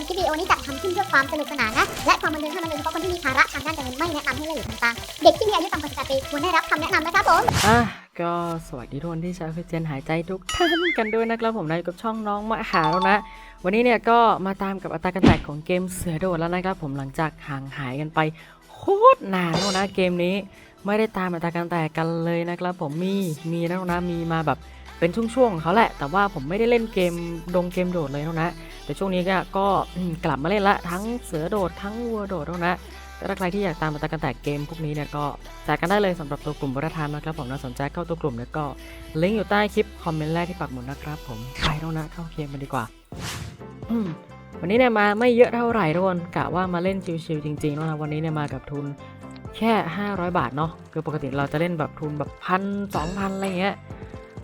มคลิปวิดีโอนี้จัดทำขึ้นเพื่อความสนุกสนานนะ และความบันเทิงเท่านั้นโดยเฉพาะคนที่มีภาระทางด้านการเงินไม่แนะนำให้เล่นหรือทำตามเด็กที่มีอายุต่ำกว่า18ปีควรได้รับคำแนะนำนะครับผม อะก็สวัสดีทุกคนที่ใช้ออกซิเจนหายใจทุกท่านกันด้วยนะครับผมนายกับช่องน้องมหาแล้วนะ วันนี้เนี่ยก็มาตามกับอัตราการแตกของเกมเสือโดดแล้วนะครับผมหลังจากห่างหายกันไปโคตรนานแล้วนะเกมนี้ ไม่ได้ตามอัตราการแตกกันเลยนะครับผมมีมีนะนะมีมาแบบ เป็นช่วงๆเขาแหละ แต่ว่าผมไม่ได้เล่นเกมดงเกมโดดเลยนะ แต่ช่วงนี้ก็ก็กลับมาเล่นละทั้งเสือโดดทั้งวัวโดดแล้วนะถ้าใครที่อยากตามอัตาการแตกเกมพวกนี้เนี่ยก็จ่ายกันได้เลยสำหรับตัวกลุ่มบริธามนะครับผมน่าสนใจเข้าตัวกลุ่มเนี่ยก็ลิงก์อยู่ใต้คลิปคอมเมนต์แรกที่ปักหมุดนะครับผมไปแล้วนะเข้าเกมกันดีกว่าวันนี้เนี่ยมาไม่เยอะเท่าไหร่ทุกคนกะว่ามาเล่นชิวๆจริงๆแล้วนะวันนี้เนี่ยมากับทุนแค่ 500 บาทเนาะคือปกติเราจะเล่นแบบทุนแบบพันสองพันอะไรเงี้ย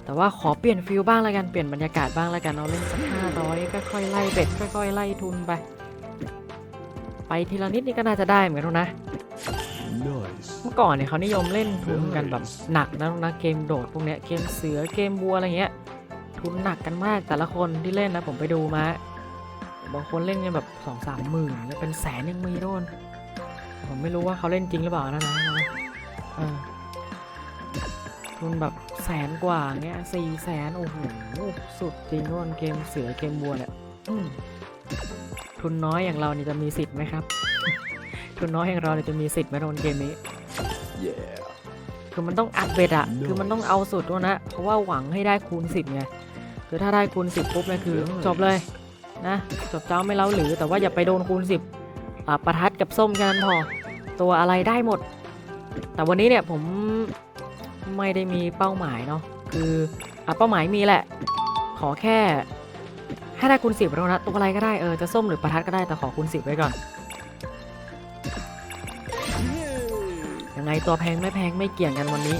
แต่ว่าขอเปลี่ยนฟิลบ้างแล้วกัน เปลี่ยนบรรยากาศบ้างแล้วกันเอาเล่นสักห้าร้อยค่อยๆไล่เบ็ดค่อยๆไล่ทุนไป ไปทีละนิดนี่ก็น่าจะได้เหมือนกันนะ Nice. เมื่อก่อนเนี่ยเขานิยมเล่นทุนกันแบบหนักนะนะเกมโดดพวกเนี้ยเกมเสือเกมบัวอะไรเงี้ย ทุนหนักกันมากแต่ละคนที่เล่นนะผมไปดูมาบางคนเล่นกันแบบสองสามหมื่นแล้วเป็นแสนยังมีโดนผมไม่รู้ว่าเขาเล่นจริงหรือเปล่านะนะนะเออ ทุนแบบแสนกว่าเงี้ยสี่แสนโอ้โหสุดจริงโดนเกมเสือเกมบัวเนี่ยอืมทุนน้อยอย่างเรานี่จะมีสิทธิ์ไหมครับ ทุนน้อยอย่างเราเนี่ยจะมีสิทธิ์ไหมโดนเกมนี้ Yeah. คือมันต้องอัดเบ็ดอะคือมันต้องเอาสุดด้วยนะ เพราะว่าหวังให้ได้คูณสิบไงคือถ้าได้คูณสิบปุ๊บเนี่ยคือจบเลยนะจบเจ้าไม่เล้าหรือแต่ว่าอย่าไปโดนคูณสิบอะประทัดกับส้มแค่นั้นพอ ตัวอะไรได้หมด แต่วันนี้เนี่ยผม ไม่ได้มีเป้าหมายเนาะคืออะเป้าหมายมีแหละ ขอแค่ให้ได้คูณสิบแล้วนะตัวอะไรก็ได้เออจะส้มหรือประทัดก็ได้แต่ขอคูณสิบไว้ก่อนยังไงตัวแพงไม่แพงไม่เกี่ยงกันวันนี้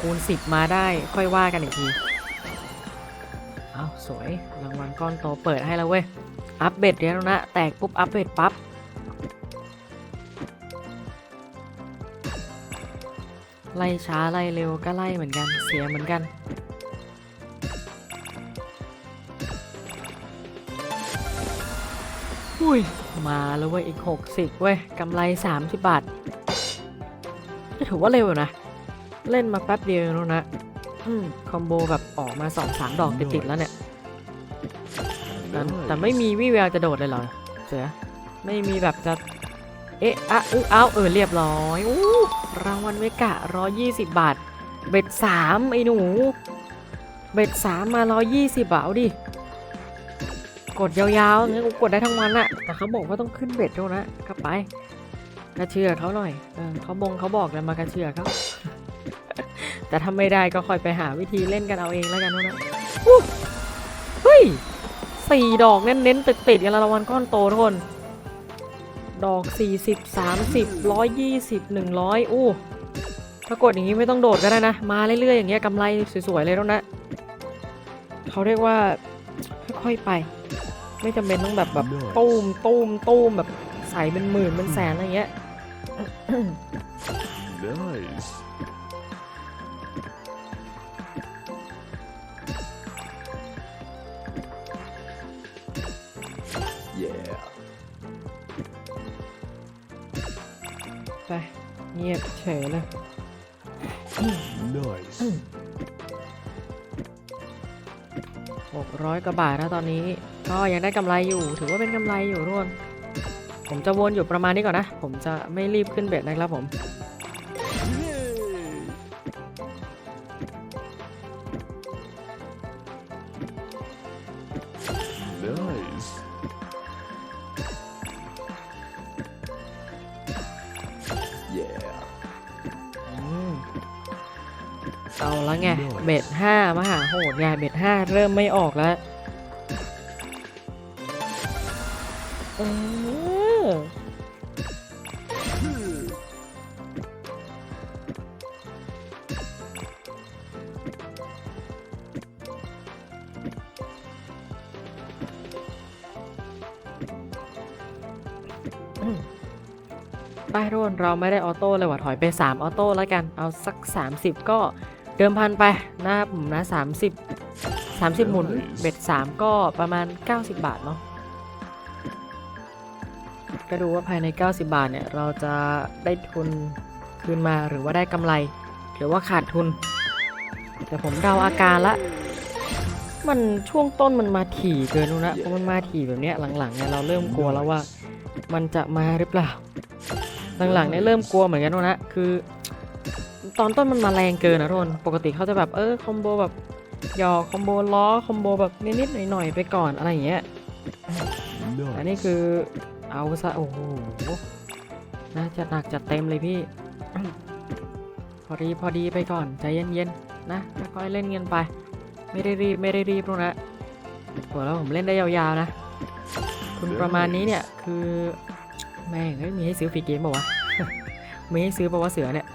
คูณ10มาได้ค่อยว่ากันอีกทีเอาสวยรางวัลก้อนโตเปิดให้แล้วเว้ยอัปเบ็ดเดี๋ยวนะ แตกปุ๊บอัปเบ็ดปั๊บ ไล่ช้าไล่เร็วก็ไล่เหมือนกันเสียเหมือนกัน อุ้ย มาแล้วเว้ยอีก 60 เว้ยกำไร 30 บาทก็ถือว่าเร็วนะ เล่นมาแป๊บเดียวแล้วนะอืมคอมโบแบบออกมาสองสามดอกติดๆแล้วเนี่ยแต่แต่ไม่มีวี่แววจะโดดเลยเหรอ เสือ ไม่มีแบบจะ เอ๊ะอะอึเอาเออเรียบร้อยอู้รางวัลเวกะร้อยี่สิบบาท เบ็ดสามไอ้หนู เบ็ดสามมาร้อยี่สิบาทเอาดิ กดยาวๆงั้นกูกดได้ทั้งวันอะแต่เขาบอกว่าต้องขึ้นเบ็ดเท่านะกลับไป กระเชื่อเขาหน่อยเออเขาบงเขาบอกแล้วมากระเชื่อเขาแต่ถ้าไม่ได้ก็คอยไปหาวิธีเล่นกันเอาเองแล้วกันนะเฮ้ยสี่ดอกเน้นๆติดๆกันละรางวัลก้อนโตทุกคน ดอก 40 30 120 100อู้ถ้ากดอย่างนี้ไม่ต้องโดดก็ได้นะ มาเรื่อยๆอย่างเงี้ยกำไรสวยๆเลยแล้วนะเขาเรียกว่าค่อยๆไป ไม่จำเป็นต้องแบบแบบตูมตูมตูมแบบใส่เป็นหมื่นเป็นแสนอะไรเงี้ย Nice. เงียบเฉยเลย Nice. 600กว่าบาทนะตอนนี้ ก็ยังได้กำไรอยู่ ถือว่าเป็นกำไรอยู่ทุกคนผมจะวนอยู่ประมาณนี้ก่อนนะ ผมจะไม่รีบขึ้นเบ็ดนะครับผม เอาแล้วไง เบ็ดห้ามหาโหดไงเบ็ดห้าเริ่มไม่ออกแล้วเอออืมไปทุกคนเราไม่ได้ออโต้เลยว่ะถอยไป 3 ออโต้แล้วกัน เอาสัก 30 ก็ เดิมพันไปนะครับผมนะ 30 30 หมุนเบ็ด 3 ก็ประมาณ 90 บาทเนาะก็ดูว่าภายใน 90 บาทเนี่ย เราจะได้ทุนคืนมาหรือว่าได้กำไร หรือว่าขาดทุน แต่ผมเดาอาการละ มันช่วงต้นมันมาถี่เกินแล้วนะพอมันมาถี่แบบเนี้ยหลังๆเนี่ยเราเริ่มกลัวแล้วว่า มันจะมาหรือเปล่า หลังๆเนี่ยเริ่มกลัวเหมือนกันแล้วนะคือ ตอนต้นมันมาแรงเกินนะทุกคนปกติเขาจะแบบเออคอมโบแบบหยอกคอมโบล้อคอมโบแบบนิดๆหน่อยๆไปก่อนอะไรอย่างเงี้ยอันนี้คือเอาซะโอ้โหน่าจะหนักจัดเต็มเลยพี่ พอดีพอดีไปก่อนใจเย็นๆนะค่อยๆเล่นเงินไป ไม่ได้รีบไม่ได้รีบหรอกนะโหแล้วผมเล่นได้ยาวๆนะ คุณประมาณนี้เนี่ยคือแม่งเฮ้ยมีให้ซื้อฟรีเกมเปล่าวะมีให้ซื้อเปล่าวะเสือเนี่ย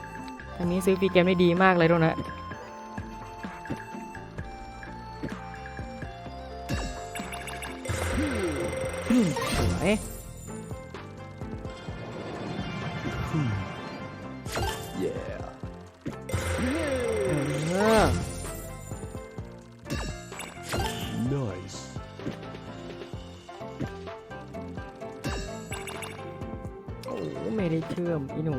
อันนี้ซื้อฟรีเกมได้ดีมากเลยด้วยนะสวย Yeah. เออ Nice. โอ้โหไม่ได้เชื่อมอีหนู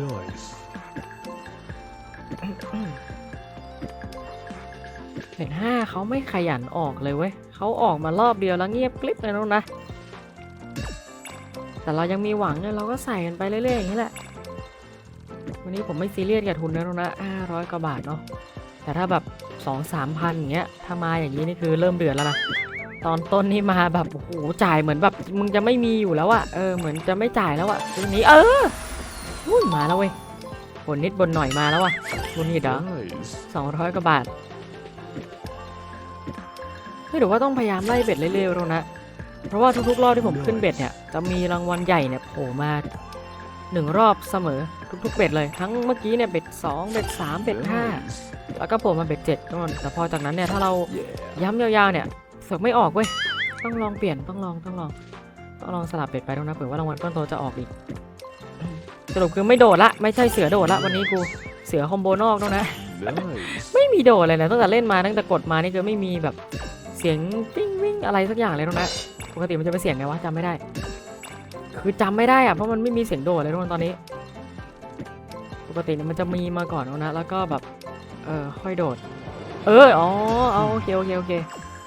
Nice. เห็นห้าเขาไม่ขยันออกเลยเว้ยเขาออกมารอบเดียวแล้วเงียบกลิบเลยนู้นนะ แต่เรายังมีหวังเนี่ยเราก็ใส่กันไปเรื่อยๆอย่างนี้แหละ วันนี้ผมไม่ซีเรียสกับทุนนะนู้นนะห้าร้อยกว่าบาทเนาะ แต่ถ้าแบบสองสามพันอย่างเงี้ย ถ้ามาอย่างนี้นี่คือเริ่มเดือดแล้วนะตอนต้นนี่มาแบบโอ้โหจ่ายเหมือนแบบมึงจะไม่มีอยู่แล้วอะเออเหมือนจะไม่จ่ายแล้วอะทีนี้เออ อุ้ยมาแล้วเว้ยบนนิดบนหน่อยมาแล้วอะบนนิดเหรอ Nice. สองร้อยกว่าบาทไม่หรือว่าต้องพยายามไล่เบ็ดเร็วๆแล้วนะ เพราะว่าทุกๆรอบที่ผมขึ้นเบ็ดเนี่ยจะมีรางวัลใหญ่เนี่ยโผล่มาหนึ่งรอบเสมอทุกๆเบ็ดเลย ทั้งเมื่อกี้เนี่ยเบ็ดสองเบ็ดสามเบ็ดห้า Nice. แล้วก็โผล่มาเบ็ดเจ็ดนู่นแต่พอจากนั้นเนี่ยถ้าเรา Yeah. ย้ำยาวๆเนี่ยเสือกไม่ออกเว้ยต้องลองเปลี่ยนต้องลองต้องลองต้องลองสลับเป็ดไปตรงนะเผื่อว่ารางวัลก้อนโตจะออกอีก สรุปคือไม่โดดละไม่ใช่เสือโดดละวันนี้กูเสือคอมโบนอกตรงนะ Nice. ไม่มีโดดเลยนะตั้งแต่เล่นมาตั้งแต่กดมานี่คือไม่มีแบบเสียงวิ่งวิ่งอะไรสักอย่างเลยตรงนะปกติมันจะเป็นเสียงไงวะจำไม่ได้ คือจำไม่ได้อะเพราะมันไม่มีเสียงโดดเลยทุกคนตอนนี้ ปกติเนี่ยมันจะมีมาก่อนแล้วนะแล้วก็แบบเออค่อยโดด เอออ๋อเอาโอเคโอเคโอเค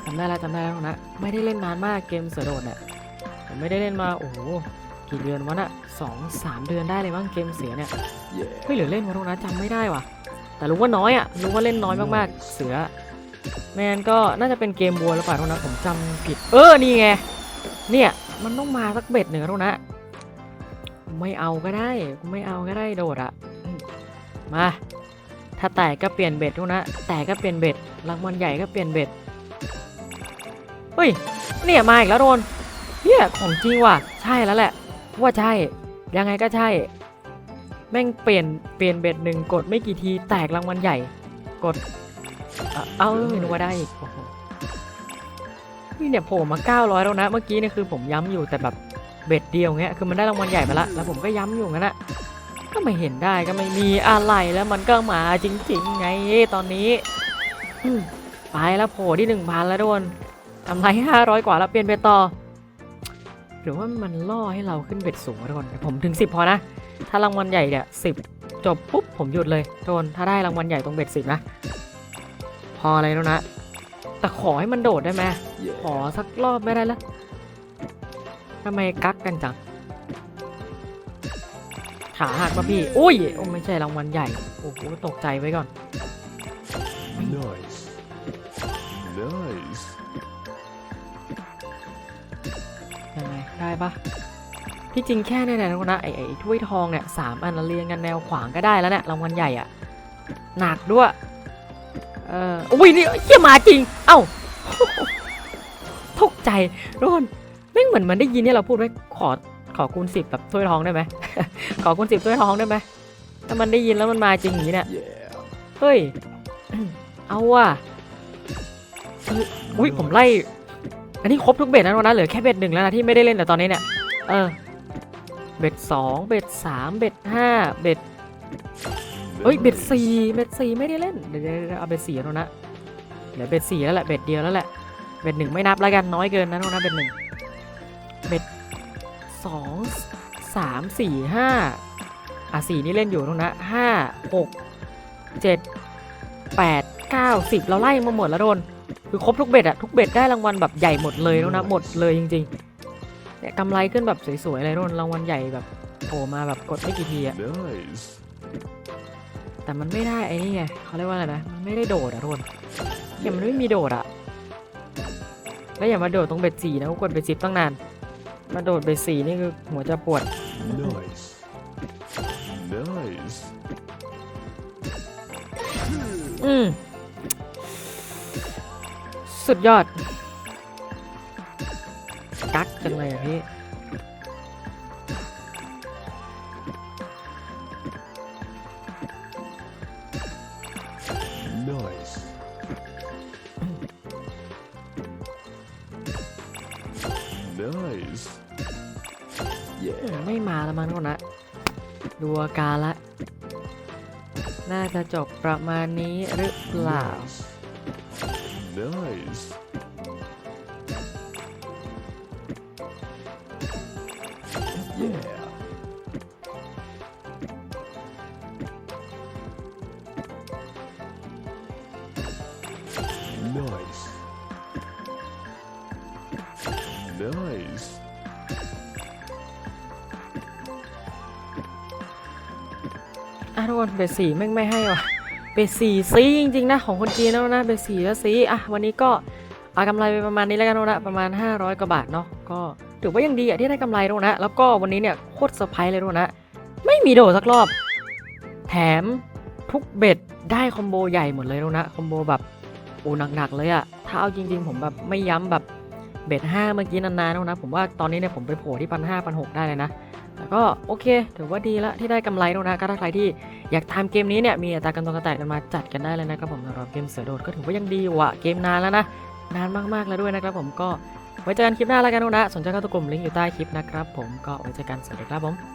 จำได้แล้วจำได้แล้วนะไม่ได้เล่นนานมากเกมเสือโดดเนี่ยผมไม่ได้เล่นมาโอ้โห กี่เดือนวะน่ะสองสามเดือนได้เลยมั้งเกมเสือเนี่ย Yeah. เฮ้ยหรือเล่นมาตรงนั้นจำไม่ได้ว่ะ แต่รู้ว่าน้อยอะรู้ว่าเล่นน้อยมากๆเสือแมนก็น่าจะเป็นเกมบัวหรือเปล่าตรงนั้นผมจำผิด เออนี่ไงเนี่ยมันต้องมาสักเบ็ดหนึ่งอะตรงนั้นไม่เอาก็ได้ไม่เอาก็ได้โดดอะอืมมาถ้าแตกก็เปลี่ยนเบ็ดตรงนั้นแตกก็เปลี่ยนเบ็ดรางวัลใหญ่ก็เปลี่ยนเบ็ดเฮ้ยเนี่ยมาอีกแล้วโดนเฮียของจริงว่ะ ใช่แล้วแหละ ว่าใช่ ยังไงก็ใช่ แม่งเปลี่ยนเปลี่ยนเบ็ดหนึ่งกดไม่กี่ทีแตกรางวัลใหญ่ กด เอ่อเอาไม่รู้ว่าได้อีกโอ้โหนี่เนี่ยโผล่มา 900 แล้วนะ เมื่อกี้เนี่ยคือผมย้ำอยู่แต่แบบเบ็ดเดียวเงี้ย คือมันได้รางวัลใหญ่มาละ แล้วผมก็ย้ำอยู่งั้นนะก็ไม่เห็นได้ก็ไม่มีอะไรแล้วมันก็มาจริงๆ ไงตอนนี้อืมไปแล้วโผล่ที่หนึ่งพันแล้วโดนทำไรห้าร้อยกว่าแล้วเปลี่ยนเบ็ดต่อ หรือว่ามันล่อให้เราขึ้นเบ็ดสูงอะทุกคนผมถึงสิบพอนะ ถ้ารางวัลใหญ่เนี่ยสิบจบปุ๊บผมหยุดเลยโดนถ้าได้รางวัลใหญ่ตรงเบ็ดสิบนะ พออะไรแล้วนะ แต่ขอให้มันโดดได้ไหมขอ Yeah. สักรอบไม่ได้แล้วทำไมกักกันจังขาหักป่ะพี่ อุ้ย โอ้ไม่ใช่รางวัลใหญ่ โอ้โห ตกใจไว้ก่อน Nice. Nice. ไงได้ปะที่จริงแค่เนี่ยนะนะไอ้ไอ้ถ้วยทองเนี่ยสามอันละเรียงกันแนวขวางก็ได้แล้วเนี่ยรางวัลใหญ่อะหนักด้วยเอออุ้ยนี่เฮียมาจริง เอ้าตกใจทุกคนไม่งเหมือนมันได้ยินเนี่ยเราพูดไว้ขอขอคูณสิบแบบถ้วยทองได้ไหมขอคูณสิบถ้วยทองได้ไหมถ้ามันได้ยินแล้วมันมาจริงอย่างนี้เนี่ย Yeah. เฮ้ยเอาว่ะเฮ้ยอุ้ยผมไล่ อันนี้ครบทุกเบ็ดแล้วนะเหลือแค่เบ็ดหนึ่งแล้วนะที่ไม่ได้เล่นแต่ตอนนี้เนี่ย เออ เบ็ดสองเบ็ดสามเบ็ดห้าเบ็ดเฮ้ยเบ็ดสี่เบ็ดสี่ไม่ได้เล่นเดี๋ยวเอาเบ็ดสี่แล้วนะเหลือเบ็ดสี่แล้วแหละเบ็ดเดียวแล้วแหละเบ็ดหนึ่งไม่นับแล้วกันน้อยเกินนะโนนะเบ็ดหนึ่งเบ็ดสองสามสี่ห้าอะสี่นี่เล่นอยู่โนนะห้าหกเจ็ดแปดเก้าสิบเราไล่มาหมดแล้วโดน คือครบทุกเบ็ดอะทุกเบ็ดได้รางวัลแบบใหญ่หมดเลยโนนะหมดเลยจริงๆเนี่ยกำไรขึ้นแบบสวยๆเลยโนนรางวัลใหญ่แบบโผล่มาแบบกดไม่กี่ทีอะ Nice. แต่มันไม่ได้ไอ้นี่ไงเขาเรียกว่าอะไรนะมันไม่ได้โดดอะทุกคนเนี่ยมันไม่มีโดดอะแล้วอย่ามาโดดตรงเบ็ดสี่นะกูกดเบ็ดสิบตั้งนานมาโดดเบ็ดสี่นี่คือหัวจะปวด Nice. Nice. อืม สุดยอดกักจังเลยอะพี่ Nice. Nice. อื Yeah. มไม่มาแล้วมั้งทุกคนนะดูอาการละ น่าจะจบประมาณนี้หรือเปล่า Nice. Yeah. 'Nice. Nice. อะทุกคนเบสสี่ไม่งไม่ให้ว่ะ เบสสี่ซีจริงๆนะของคนจีนแล้วนะเบสสี่แล้วซีอะวันนี้ก็เอากำไรไปประมาณนี้แล้วกันนะประมาณ 500กว่าบาทเนาะก็ถือว่ายังดีอะที่ได้กำไรแล้วนะแล้วก็วันนี้เนี่ยโคตรเซอร์ไพรส์เลยด้นะไม่มีโดดสักรอบ แถมทุกเบ็ดได้คอมโบใหญ่หมดเลยแล้นะคอมโบแบบโอ้หนักๆเลยอะถ้าเอาจริง ๆ ผมแบบไม่ย้ำแบบ เบ็ดห้าเมื่อกี้นานๆแล้วนะ ผมว่าตอนนี้เนี่ยผมไปโผล่ที่พันห้าพันหกได้เลยนะแต่ก็โอเค ถือว่าดีละที่ได้กำไรแล้วนะก็ถ้าใครที่อยากตามเกมนี้เนี่ยมีอัตราการตรงกระแตกกันมาจัดกันได้เลยนะครับผมสำหรับเกมเสือโดดก็ถือว่ายังดีว่ะเกมนานแล้วนะนานมากๆแล้วด้วยนะครับผมก็ไว้เจอกันคลิปหน้าแล้วกันนะสนใจก็ตกลุ่มลิงก์อยู่ใต้คลิปนะครับผมก็ไว้เจอกันสวัสดีครับผม